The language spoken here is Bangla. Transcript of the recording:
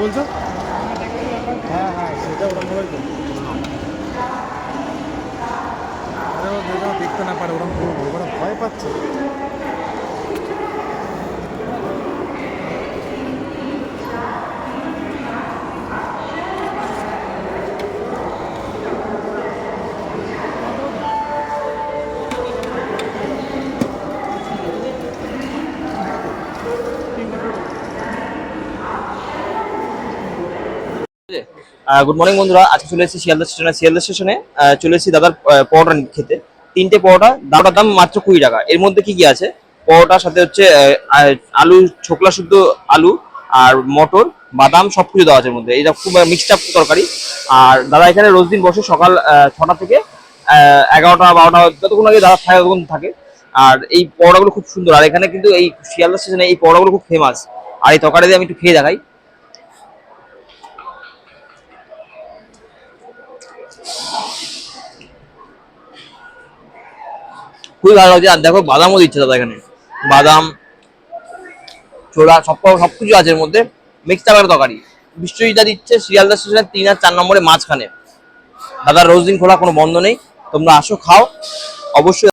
বলছো? হ্যাঁ হ্যাঁ সেটা ওরকম তো আরে দেখতে না পারে ওরকম করব ওরা ভয় পাচ্ছে। গুড মর্নিং বন্ধুরা, আজকে চলে এসেছি শিয়ালদা স্টেশনে শিয়ালদা স্টেশনে চলে এসেছি দাদার পরোটা খেতে। তিনটে পরোটা, দাদার দাম মাত্র কুড়ি টাকা। এর মধ্যে কি কি আছে? পরোটার সাথে হচ্ছে আলু, ছোকলা শুদ্ধ আলু আর মটর, বাদাম সব কিছু দেওয়া আছে মধ্যে। এটা খুব মিক্সড আপ তরকারি। আর দাদা এখানে রোজ দিন বসে সকাল ছটা থেকে এগারোটা, বারোটা, যতক্ষণ আগে দাদা থাকে, ততক্ষণ থাকে। আর এই পরোটাগুলো খুব সুন্দর। আর এখানে কিন্তু এই শিয়ালদা স্টেশনে এই পরোটাগুলো খুব ফেমাস আর এই তরকারি দিয়ে আমি একটু খেয়ে দেখাই। খুবই ভালো লাগছে। আর দেখো বাদামও দিচ্ছে দাদা এখানে। বাদাম ছোড়া সব সব কিছু আছে এর মধ্যে। মিক্সড আবার তরকারি। বিশ্বজিৎটা দিচ্ছে, শিয়ালদা স্টেশনের তিন আর চার নম্বরে মাঝখানে। দাদার রোজ দিন খোলা কোনো বন্ধ নেই। তোমরা আসো, খাও। অবশ্যই